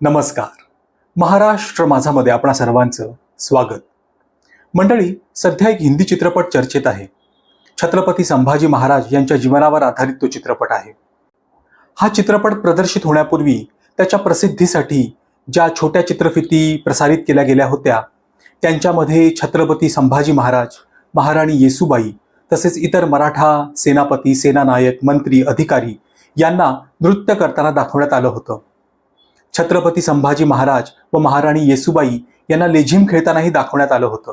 नमस्कार. महाराष्ट्र माझामध्ये आपणा सर्वांचं स्वागत. मंडळी सध्या एक हिंदी चित्रपट चर्चेत आहे. छत्रपती संभाजी महाराज यांच्या जीवनावर आधारित तो चित्रपट आहे. हा चित्रपट प्रदर्शित होण्यापूर्वी त्याच्या प्रसिद्धीसाठी ज्या छोट्या चित्रफिती प्रसारित केल्या गेल्या होत्या त्यांच्यामध्ये छत्रपती संभाजी महाराज महाराणी येसुबाई तसेच इतर मराठा सेनापती सेनानायक मंत्री अधिकारी यांना नृत्य करताना दाखवण्यात आलं होतं. छत्रपती संभाजी महाराज व महाराणी येसुबाई यांना लेझिम खेळतानाही दाखवण्यात आलं होतं.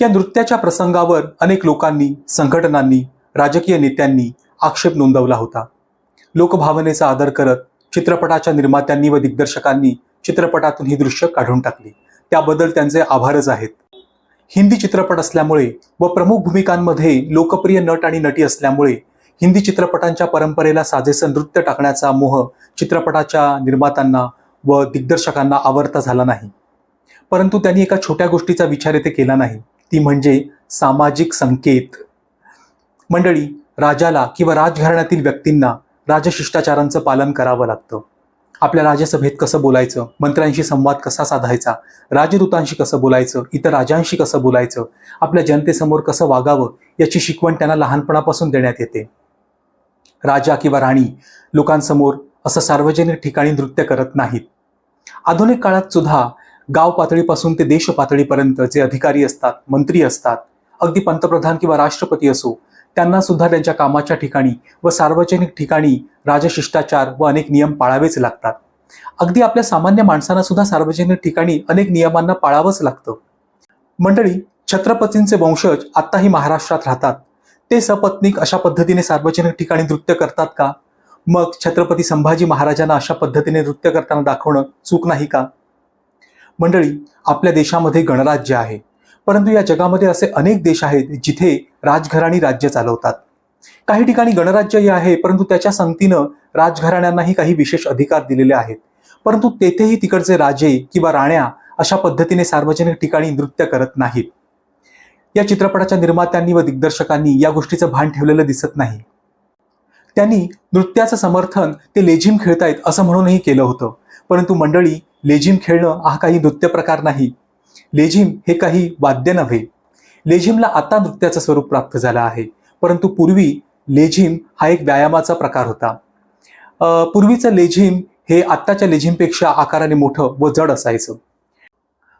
या नृत्याच्या प्रसंगावर अनेक लोकांनी संघटनांनी राजकीय नेत्यांनी आक्षेप नोंदवला होता. लोकभावनेचा आदर करत चित्रपटाच्या निर्मात्यांनी व दिग्दर्शकांनी चित्रपटातून ही दृश्य काढून टाकली. त्याबद्दल त्यांचे आभारच आहेत. हिंदी चित्रपट असल्यामुळे व प्रमुख भूमिकांमध्ये लोकप्रिय नट आणि नटी असल्यामुळे हिंदी चित्रपटांच्या परंपरेला साजेसं नृत्य टाकण्याचा मोह चित्रपटाच्या निर्मात्यांना व दिग्दर्शकांना आवडता झाला नाही. परंतु त्यांनी एका छोट्या गोष्टीचा विचार येथे केला नाही. ती म्हणजे सामाजिक संकेत. मंडळी राजाला किंवा राजघराण्यातील व्यक्तींना राजशिष्टाचारांचं पालन करावं लागतं. आपल्या राजसभेत कसं बोलायचं? मंत्र्यांशी संवाद कसा साधायचा? राजदूतांशी कसं बोलायचं? इतर राजांशी कसं बोलायचं? आपल्या जनतेसमोर कसं वागावं? याची शिकवण त्यांना लहानपणापासून देण्यात येते. राजा किंवा राणी लोकांसमोर असं सार्वजनिक ठिकाणी नृत्य करत नाहीत. आधुनिक काळात सुद्धा गाव पातळीपासून ते देश पातळीपर्यंत जे अधिकारी असतात मंत्री असतात अगदी पंतप्रधान किंवा राष्ट्रपती असो त्यांना सुद्धा त्यांच्या कामाच्या ठिकाणी व सार्वजनिक ठिकाणी राजशिष्टाचार व अनेक नियम पाळावेच लागतात. अगदी आपल्या सामान्य माणसांना सुद्धा सार्वजनिक ठिकाणी अनेक नियमांना पाळावंच लागतं. मंडळी छत्रपतींचे वंशज आत्ताही महाराष्ट्रात राहतात. ते सपत्नीक अशा पद्धतीने सार्वजनिक ठिकाणी नृत्य करतात का? मग छत्रपती संभाजी महाराजांना अशा पद्धतीने नृत्य करताना दाखवणं चूक नाही का? मंडळी आपल्या देशामध्ये गणराज्य आहे. परंतु या जगामध्ये असे अनेक देश आहेत जिथे राजघराणी राज्य चालवतात. काही ठिकाणी गणराज्यही आहे परंतु त्याच्या संगतीनं राजघराण्यांनाही काही विशेष अधिकार दिलेले आहेत. परंतु तेथेही तिकडचे राजे किंवा राण्या अशा पद्धतीने सार्वजनिक ठिकाणी नृत्य करत नाहीत. या चित्रपटाच्या निर्मात्यांनी व दिग्दर्शकांनी या गोष्टीचं भान ठेवलेलं दिसत नाही. त्यांनी नृत्याचं समर्थन ते लेझिम खेळतायत असं म्हणूनही केलं होतं. परंतु मंडळी लेझिम खेळणं हा काही नृत्य प्रकार नाही. लेझिम हे काही वाद्य नव्हे. लेझिमला आता नृत्याचं स्वरूप प्राप्त झालं आहे. परंतु पूर्वी लेझिम हा एक व्यायामाचा प्रकार होता. पूर्वीचं लेझिम हे आत्ताच्या लेझिमपेक्षा आकाराने मोठं व जड असायचं.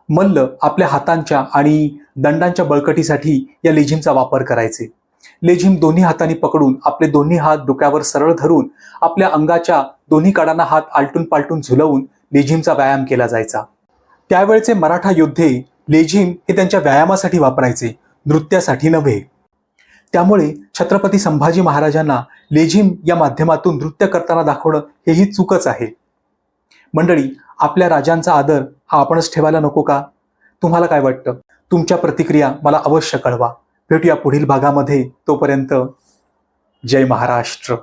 मल्ल आपल्या हातांच्या आणि दंडांच्या बळकटीसाठी या लेझिमचा वापर करायचे. लेझिम दोन्ही हातांनी पकडून आपले दोन्ही हात डोक्यावर सरळ धरून आपल्या अंगाच्या दोन्ही काडांना हात आलटून पालटून झुलवून लेझिमचा व्यायाम केला जायचा. त्यावेळचे मराठा योद्धे लेझिम हे त्यांच्या व्यायामासाठी वापरायचे नृत्यासाठी नव्हे. त्यामुळे छत्रपती संभाजी महाराजांना लेझिम या माध्यमातून नृत्य करताना दाखवणं हेही चूकच आहे. मंडळी आपल्या राजांचा आदर हा आपणच ठेवायला नको का? तुम्हाला काय वाटतं? तुमच्या प्रतिक्रिया मला अवश्य कळवा. भेटूया पुढील भागामध्ये. तोपर्यंत जय महाराष्ट्र.